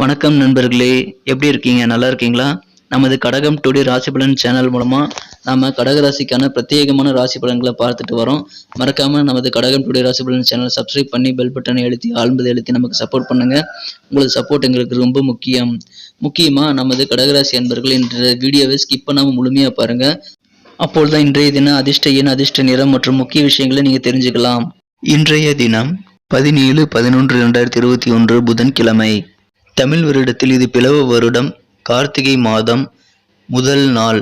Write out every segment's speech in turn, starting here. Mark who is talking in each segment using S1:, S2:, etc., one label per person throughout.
S1: வணக்கம் நண்பர்களே எப்படி இருக்கீங்க? நல்லா இருக்கீங்களா? நமது கடகம் டுடே ராசி பலன் சேனல் மூலமாக நாம் கடக ராசிக்கான பிரத்யேகமான ராசி பலன்களை பார்த்துட்டு வரோம். மறக்காமல் நமது கடகம் டுடே ராசி பலன் சேனல் சப்ஸ்கிரைப் பண்ணி பெல் பட்டனை எழுத்தி ஆழ்ந்தது எழுத்தி நமக்கு சப்போர்ட் பண்ணுங்கள் உங்களது சப்போர்ட் எங்களுக்கு ரொம்ப முக்கியம். முக்கியமாக நமது கடகராசி அன்பர்கள் என்ற வீடியோவை ஸ்கிப் முழுமையாக பாருங்கள் பாருங்க. அப்பொழுதுதான் இன்றைய தினம் அதிர்ஷ்ட எண் அதிர்ஷ்ட நிறம் மற்றும் முக்கிய விஷயங்களை நீங்கள் தெரிஞ்சுக்கலாம். இன்றைய தினம் பதினேழு பதினொன்று இரண்டாயிரத்தி இருபத்தி ஒன்று புதன்கிழமை. தமிழ் வருடத்தில் இது பிளவ வருடம் கார்த்திகை மாதம் முதல் நாள்.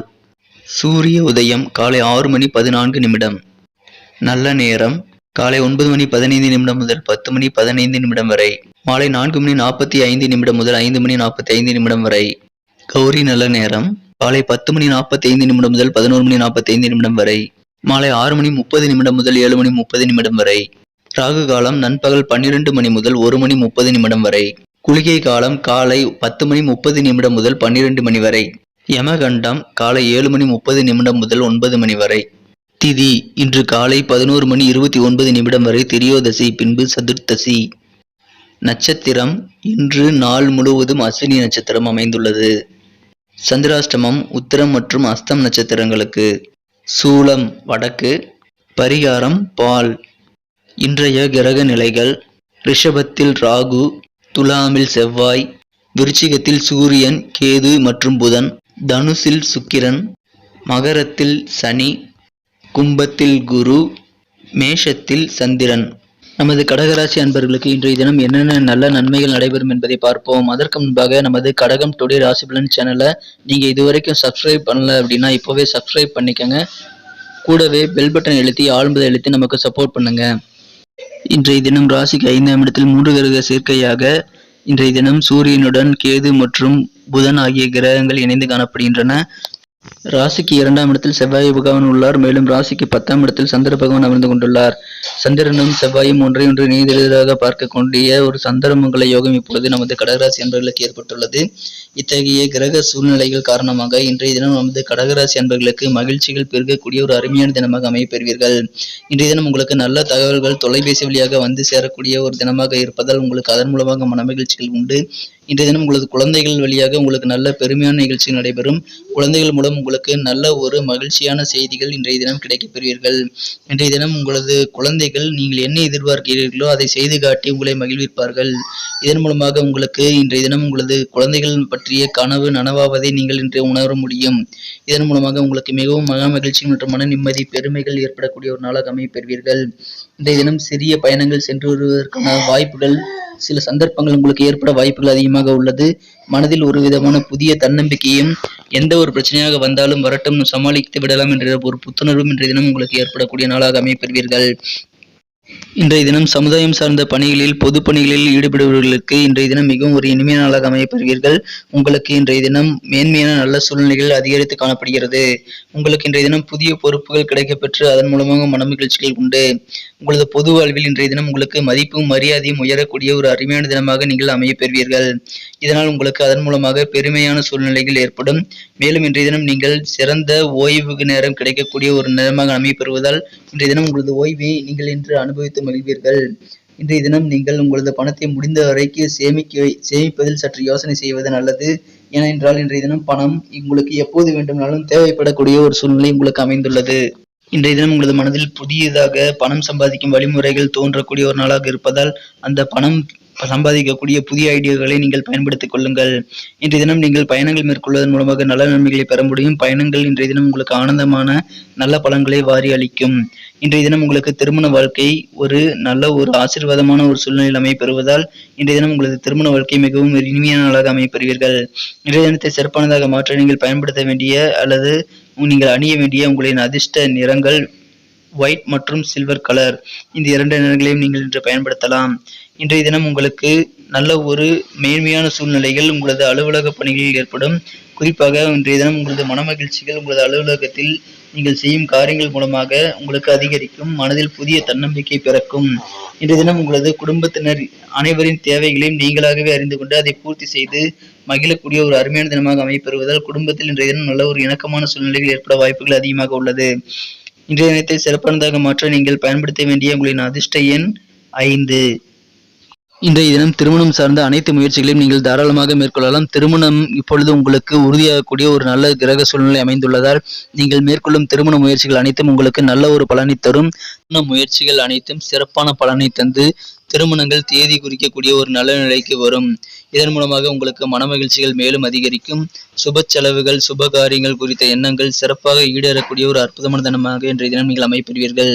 S1: சூரிய உதயம் காலை ஆறு மணி பதினான்கு நிமிடம். நல்ல நேரம் காலை ஒன்பது மணி பதினைந்து நிமிடம் முதல் பத்து மணி பதினைந்து நிமிடம் வரை. மாலை நான்கு மணி நாற்பத்தி ஐந்து நிமிடம் முதல் ஐந்து மணி நாற்பத்தி ஐந்து நிமிடம் வரை. கௌரி நல்ல நேரம் காலை பத்து மணி நாற்பத்தி ஐந்து நிமிடம் முதல் பதினோரு மணி நாற்பத்தி ஐந்து நிமிடம் வரை. மாலை ஆறு மணி முப்பது நிமிடம் முதல் ஏழு மணி முப்பது நிமிடம் வரை. ராகு காலம் நண்பகல் பன்னிரண்டு மணி முதல் ஒரு மணி முப்பது நிமிடம் வரை. குளிகை காலம் காலை பத்து மணி முப்பது நிமிடம் முதல் பன்னிரண்டு மணி வரை. யமகண்டம் காலை ஏழு மணி முப்பது நிமிடம் முதல் ஒன்பது மணி வரை. திதி இன்று காலை பதினோரு மணி இருபத்தி ஒன்பது நிமிடம் வரை திரியோதசி பின்பு சதுர்த்தசி. நட்சத்திரம் இன்று நாள் முழுவதும் அஸ்வினி நட்சத்திரம் அமைந்துள்ளது. சந்திராஷ்டமம் உத்திரம் மற்றும் அஸ்தம் நட்சத்திரங்களுக்கு. சூலம் வடக்கு. பரிகாரம் பால். இன்றைய கிரக நிலைகள் ரிஷபத்தில் ராகு துலாமில் செவ்வாய் விருச்சிகத்தில் சூரியன் கேது மற்றும் புதன் தனுசில் சுக்கிரன் மகரத்தில் சனி கும்பத்தில் குரு மேஷத்தில் சந்திரன். நமது கடகராசி அன்பர்களுக்கு இன்றைய தினம் என்னென்ன நல்ல நன்மைகள் நடைபெறும் என்பதை பார்ப்போம். அதற்கு முன்பாக நமது கடகம் டுடே ராசி பலன் சேனலை நீங்கள் இதுவரைக்கும் சப்ஸ்கிரைப் பண்ணல அப்படின்னா இப்போவே சப்ஸ்கிரைப் பண்ணிக்கோங்க. கூடவே பெல் பட்டன் எழுத்தி ஆழ்ந்ததை எழுத்தி நமக்கு சப்போர்ட் பண்ணுங்கள் இன்றைய தினம் ராசிக்கு ஐந்தாம் இடத்தில் மூன்று கிரக சேர்க்கையாக இன்றைய தினம் சூரியனுடன் கேது மற்றும் புதன் ஆகிய கிரகங்கள் இணைந்து காணப்படுகின்றன. ராசிக்கு இரண்டாம் இடத்தில் செவ்வாய் பகவான் உள்ளார். மேலும் ராசிக்கு பத்தாம் இடத்தில் சந்திர பகவான் அமர்ந்து கொண்டுள்ளார். சந்திரனும் செவ்வாயும் ஒன்றை ஒன்று நீதெளிதாக பார்க்கக்கூடிய ஒரு சந்திரமங்கல யோகம் இப்பொழுது நமது கடகராசி அன்பர்களுக்கு ஏற்பட்டுள்ளது. இத்தகைய கிரக சூழ்நிலைகள் காரணமாக இன்றைய தினம் நமது கடகராசி அன்பர்களுக்கு மகிழ்ச்சிகள் பெருகக்கூடிய ஒரு அருமையான தினமாக அமையப்பெறுவீர்கள். இன்றைய தினம் உங்களுக்கு நல்ல தகவல்கள் தொலைபேசி வழியாக வந்து சேரக்கூடிய ஒரு தினமாக இருப்பதால் உங்களுக்கு அதன் மூலமாக மன மகிழ்ச்சிகள் உண்டு. இன்றைய தினம் உங்களது குழந்தைகள் வழியாக உங்களுக்கு நல்ல பெருமையான நிகழ்ச்சிகள் நடைபெறும். குழந்தைகள் மூலம் உங்களுக்கு நல்ல ஒரு மகிழ்ச்சியான செய்திகள் இன்றைய தினம் கிடைக்கப்பெறுவீர்கள் இன்றைய தினம் உங்களது குழந்தைகள் நீங்கள் என்ன எதிர்பார்க்கிறீர்களோ அதை செய்து காட்டி உங்களை மகிழ்விப்பார்கள். இதன் மூலமாக உங்களுக்கு இன்றைய தினம் உங்களது குழந்தைகள் பற்றிய கனவு நனவாவதை நீங்கள் இன்று உணர முடியும். இதன் மூலமாக உங்களுக்கு மிகவும் மன மகிழ்ச்சி மற்றும் மன நிம்மதி பெருமைகள் ஏற்படக்கூடிய ஒரு நாளாக அமைப்பெறுவீர்கள் இன்றைய தினம் சிறிய பயணங்கள் சென்று வருவதற்கான வாய்ப்புகள் சில சந்தர்ப்பங்கள் உங்களுக்கு ஏற்பட வாய்ப்புகள் அதிகமாக உள்ளது. மனதில் ஒரு விதமான புதிய தன்னம்பிக்கையும் எந்த ஒரு பிரச்சனையாக வந்தாலும் வரட்டும் சமாளித்து விடலாம் என்ற ஒரு புத்துணர்வும் இன்றைய தினம் உங்களுக்கு ஏற்படக்கூடிய நாளாக அமைப்பெறுவீர்கள் இன்றைய தினம் சமுதாயம் சார்ந்த பணிகளில் பொது பணிகளில் ஈடுபடுபவர்களுக்கு இன்றைய தினம் மிகவும் ஒரு இனிமையான நாளாக அமையப்பெறுவீர்கள். உங்களுக்கு இன்றைய தினம் மேன்மையான நல்ல சூழ்நிலைகள் அதிகரித்து காணப்படுகிறது. உங்களுக்கு இன்றைய தினம் புதிய பொறுப்புகள் கிடைக்கப்பெற்று அதன் மூலமாக மனமகிழ்ச்சிகள் உண்டு. உங்களது பொது வாழ்வில் இன்றைய தினம் உங்களுக்கு மதிப்பும் மரியாதையும் உயரக்கூடிய ஒரு அருமையான தினமாக நீங்கள் அமையப்பெறுவீர்கள். இதனால் உங்களுக்கு அதன் மூலமாக பெருமையான சூழ்நிலைகள் ஏற்படும். மேலும் இன்றைய தினம் நீங்கள் சிறந்த ஓய்வு நேரம் கிடைக்கக்கூடிய ஒரு நேரமாக அமையப்பெறுவதால் இன்றைய தினம் உங்களது ஓய்வை நீங்கள் இன்று அனுபவித்து மகிழ்வீர்கள். இன்றைய தினம் நீங்கள் உங்களது பணத்தை முடிந்த வரைக்கு சேமிக்க சேமிப்பதில் சற்று யோசனை செய்வது நல்லது. ஏனென்றால் இன்றைய தினம் பணம் உங்களுக்கு எப்போது வேண்டுமானாலும் தேவைப்படக்கூடிய ஒரு சூழ்நிலை உங்களுக்கு அமைந்துள்ளது. இன்றைய தினம் உங்களது மனதில் புதியதாக பணம் சம்பாதிக்கும் வழிமுறைகள் தோன்றக்கூடிய ஒரு நாளாக இருப்பதால் அந்த பணம் சம்பாதிக்கக்கூடிய புதிய ஐடியாக்களை நீங்கள் பயன்படுத்திக் கொள்ளுங்கள். இன்றைய தினம் நீங்கள் பயணங்கள் மேற்கொள்வதன் மூலமாக நல்ல நன்மைகளை பெற முடியும். பயணங்கள் இன்றைய தினம் உங்களுக்கு ஆனந்தமான நல்ல பலன்களை வாரி அளிக்கும். இன்றைய தினம் உங்களுக்கு திருமண வாழ்க்கை ஒரு நல்ல ஒரு ஆசீர்வாதமான ஒரு சூழ்நிலையில் அமைப்பெறுவதால் இன்றைய தினம் உங்களது திருமண வாழ்க்கை மிகவும் இனிமையான நாளாக அமைப்பெறுவீர்கள் இன்றைய தினத்தை சிறப்பானதாக மாற்ற நீங்கள் பயன்படுத்த வேண்டிய அல்லது நீங்கள் அணிய வேண்டிய உங்களின் அதிர்ஷ்ட நிறங்கள் ஒயிட் மற்றும் சில்வர் கலர் இந்த இரண்டு நிறங்களையும் நீங்கள் இன்று பயன்படுத்தலாம். இன்றைய தினம் உங்களுக்கு நல்ல ஒரு மேன்மையான சூழ்நிலைகள் உங்களது அலுவலக பணிகளில் ஏற்படும். குறிப்பாக இன்றைய தினம் உங்களது மனமகிழ்ச்சிகள் உங்களது அலுவலகத்தில் நீங்கள் செய்யும் காரியங்கள் மூலமாக உங்களுக்கு அதிகரிக்கும் மனதில் புதிய தன்னம்பிக்கை பிறக்கும். இன்றைய தினம் உங்களது குடும்பத்தினர் அனைவரின் தேவைகளையும் நீங்களாகவே அறிந்து கொண்டு அதை பூர்த்தி செய்து மகிழக்கூடிய ஒரு அருமையான தினமாக அமைப்பெறுவதால் குடும்பத்தில் இன்றைய தினம் நல்ல ஒரு இணக்கமான சூழ்நிலைகள் ஏற்பட வாய்ப்புகள் அதிகமாக உள்ளது. இன்றைய தினத்தை சிறப்பானதாக மாற்ற நீங்கள் பயன்படுத்த வேண்டிய உங்களின் அதிர்ஷ்ட எண் ஐந்து. இன்றைய தினம் திருமணம் சார்ந்த அனைத்து முயற்சிகளையும் நீங்கள் தாராளமாக மேற்கொள்ளலாம். திருமணம் இப்பொழுது உங்களுக்கு உறுதியாகக்கூடிய ஒரு நல்ல கிரக சூழ்நிலை அமைந்துள்ளதால் நீங்கள் மேற்கொள்ளும் திருமண முயற்சிகள் அனைத்தும் உங்களுக்கு நல்ல ஒரு பலனை தரும். திருமண முயற்சிகள் அனைத்தும் சிறப்பான பலனை தந்து திருமணங்கள் தேதி குறிக்கக்கூடிய ஒரு நல்ல நிலைக்கு வரும். இதன் மூலமாக உங்களுக்கு மனமகிழ்ச்சிகள் மேலும் அதிகரிக்கும். சுப செலவுகள் சுப காரியங்கள் குறித்த எண்ணங்கள் சிறப்பாக ஈடேறக்கூடிய ஒரு அற்புதமான தினமாக இன்றைய தினம் நீங்கள் அமைப்பெறுவீர்கள்.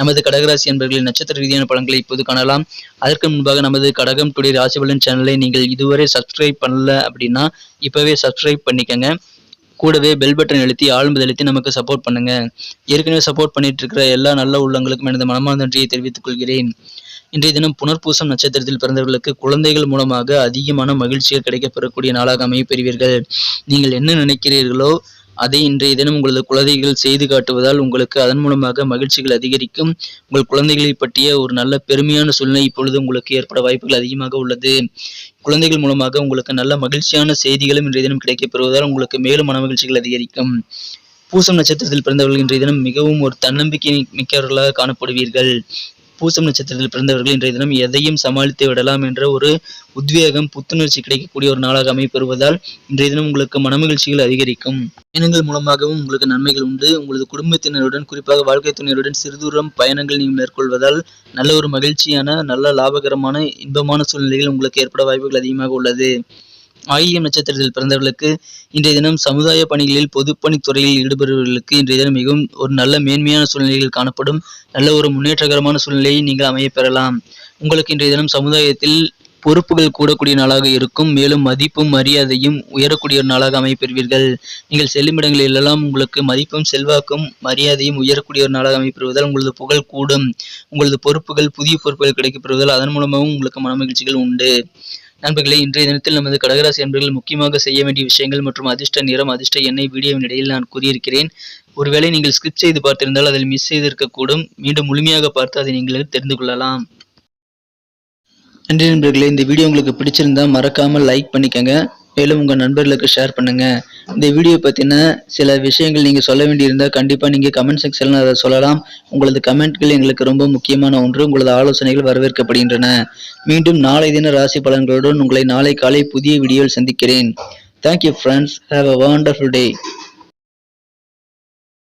S1: நமது கடகராசி என்பர்களின் நட்சத்திர ரீதியான பலன்களை இப்போது காணலாம். அதற்கு முன்பாக நமது கடகம் டுடே ராசிபலன் சேனலை நீங்கள் இதுவரை சப்ஸ்கிரைப் பண்ணல அப்படின்னா இப்பவே சப்ஸ்கிரைப் பண்ணிக்கங்க. கூடவே பெல் பட்டன் எழுத்தி ஆழ்ந்து எழுத்தி நமக்கு சப்போர்ட் பண்ணுங்க. ஏற்கனவே சப்போர்ட் பண்ணிட்டு இருக்கிற எல்லா நல்ல உள்ளங்களுக்கும் எனது மனமார்ந்த நன்றியை தெரிவித்துக் கொள்கிறேன். இன்றைய தினம் புனர்பூசம் நட்சத்திரத்தில் பிறந்தவர்களுக்கு குழந்தைகள் மூலமாக அதிகமான மகிழ்ச்சிகள் கிடைக்கப்பெறக்கூடிய நாளாக அமைய பெறுவீர்கள். நீங்கள் என்ன நினைக்கிறீர்களோ அதை இன்றைய தினம் உங்களது குழந்தைகள் செய்து காட்டுவதால் உங்களுக்கு அதன் மூலமாக மகிழ்ச்சிகள் அதிகரிக்கும். உங்கள் குழந்தைகளை பற்றிய ஒரு நல்ல பெருமையான சூழ்நிலை இப்பொழுது உங்களுக்கு ஏற்பட வாய்ப்புகள் அதிகமாக உள்ளது. குழந்தைகள் மூலமாக உங்களுக்கு நல்ல மகிழ்ச்சியான செய்திகளும் இன்றைய தினம் கிடைக்கப்பெறுவதால் உங்களுக்கு மேலும் மன மகிழ்ச்சிகள் அதிகரிக்கும். பூசம் நட்சத்திரத்தில் பிறந்தவர்கள் இன்றைய தினம் மிகவும் ஒரு தன்னம்பிக்கை மிக்கவர்களாக காணப்படுவீர்கள். பூசம் நட்சத்திரத்தில் பிறந்தவர்கள் இன்றைய தினம் எதையும் சமாளித்து விடலாம் என்ற ஒரு உத்வேகம் புத்துணர்ச்சி கிடைக்கக்கூடிய ஒரு நாளாக அமைப்பெறுவதால் இன்றைய தினம் உங்களுக்கு மனமகிழ்ச்சிகள் அதிகரிக்கும். பயணங்கள் மூலமாகவும் உங்களுக்கு நன்மைகள் உண்டு. உங்களது குடும்பத்தினருடன் குறிப்பாக வாழ்க்கை துணையருடன் சிறுதூரம் பயணங்கள் நீங்கள் மேற்கொள்வதால் நல்ல ஒரு மகிழ்ச்சியான நல்ல லாபகரமான இன்பமான சூழ்நிலைகள் உங்களுக்கு ஏற்பட வாய்ப்புகள் அதிகமாக உள்ளது. ஆயியம் நட்சத்திரத்தில் பிறந்தவர்களுக்கு இன்றைய தினம் சமுதாய பணிகளில் பொதுப்பணித்துறையில் ஈடுபடுபவர்களுக்கு இன்றைய தினம் மிகவும் ஒரு நல்ல மேன்மையான சூழ்நிலைகள் காணப்படும். நல்ல ஒரு முன்னேற்றகரமான சூழ்நிலையை நீங்கள் அமைய பெறலாம். உங்களுக்கு இன்றைய தினம் சமுதாயத்தில் பொறுப்புகள் கூடக்கூடிய நாளாக இருக்கும். மேலும் மதிப்பும் மரியாதையும் உயரக்கூடிய ஒரு நாளாக அமைப்பெறுவீர்கள். நீங்கள் செல்லும் இடங்களில் எல்லாம் உங்களுக்கு மதிப்பும் செல்வாக்கும் மரியாதையும் உயரக்கூடிய ஒரு நாளாக அமைப்பெறுவதால் உங்களது புகழ் கூடும். உங்களது பொறுப்புகள் புதிய பொறுப்புகள் கிடைக்கப்பெறுவதால் அதன் மூலமாகவும் உங்களுக்கு மனமகிழ்ச்சிகள் உண்டு. நண்பர்களே இன்றைய தினத்தில் நமது கடகராசி அன்பர்கள் முக்கியமாக செய்ய வேண்டிய விஷயங்கள் மற்றும் அதிர்ஷ்ட நிறம் அதிர்ஷ்ட எண்ணெய் வீடியோவின் இடையில் நான் கூறியிருக்கிறேன். ஒருவேளை நீங்கள் ஸ்கிப் செய்து பார்த்திருந்தால் அதில் மிஸ் செய்திருக்கக்கூடும். மீண்டும் முழுமையாக பார்த்து அதை நீங்கள் தெரிந்து கொள்ளலாம். நன்றி நண்பர்களே இந்த வீடியோ உங்களுக்கு பிடிச்சிருந்தா மறக்காமல் லைக் பண்ணிக்கங்க. மேலும் உங்கள் நண்பர்களுக்கு ஷேர் பண்ணுங்கள் இந்த வீடியோ பற்றின சில விஷயங்கள் நீங்கள் சொல்ல வேண்டியிருந்தால் கண்டிப்பாக நீங்கள் கமெண்ட் செக்ஷனில் அதை சொல்லலாம். உங்களது கமெண்ட்கள் எங்களுக்கு ரொம்ப முக்கியமான ஒன்று. உங்களது ஆலோசனைகள் வரவேற்கப்படுகின்றன. மீண்டும் நாளை தின ராசி பலன்களுடன் உங்களை நாளை காலை புதிய வீடியோவில் சந்திக்கிறேன். Thank you friends have a wonderful day